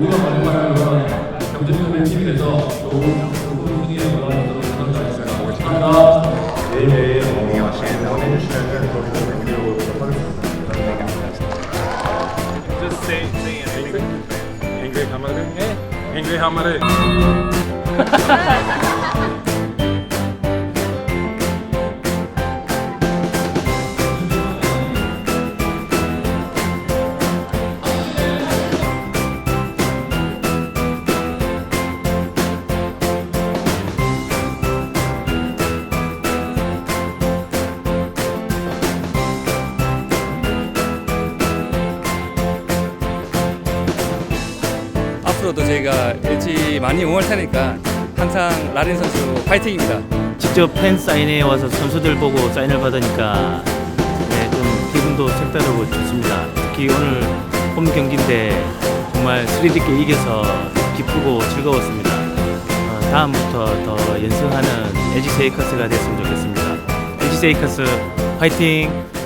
우리가 마지막으로 경제팀의 팀이 돼서 좋은 승리에 올라가도록 하겠습니다. 감사합니다. 내일 응원하시는 응원해주시면 저희도 뵙도록 하겠습니다. Just say, say anything. Angry Hamare. Angry Hamare. 앞으로도 저희가 LG 많이 응원할 테니까 항상 라린 선수 파이팅입니다. 직접 팬 사인회에 와서 선수들 보고 사인을 받으니까 네, 좀 기분도 색다르고 좋습니다. 특히 오늘 홈 경기인데 정말 스릴 있게 이겨서 기쁘고 즐거웠습니다. 어, 다음부터 더 연승하는 LG 세이커스가 됐으면 좋겠습니다. LG 세이커스 파이팅!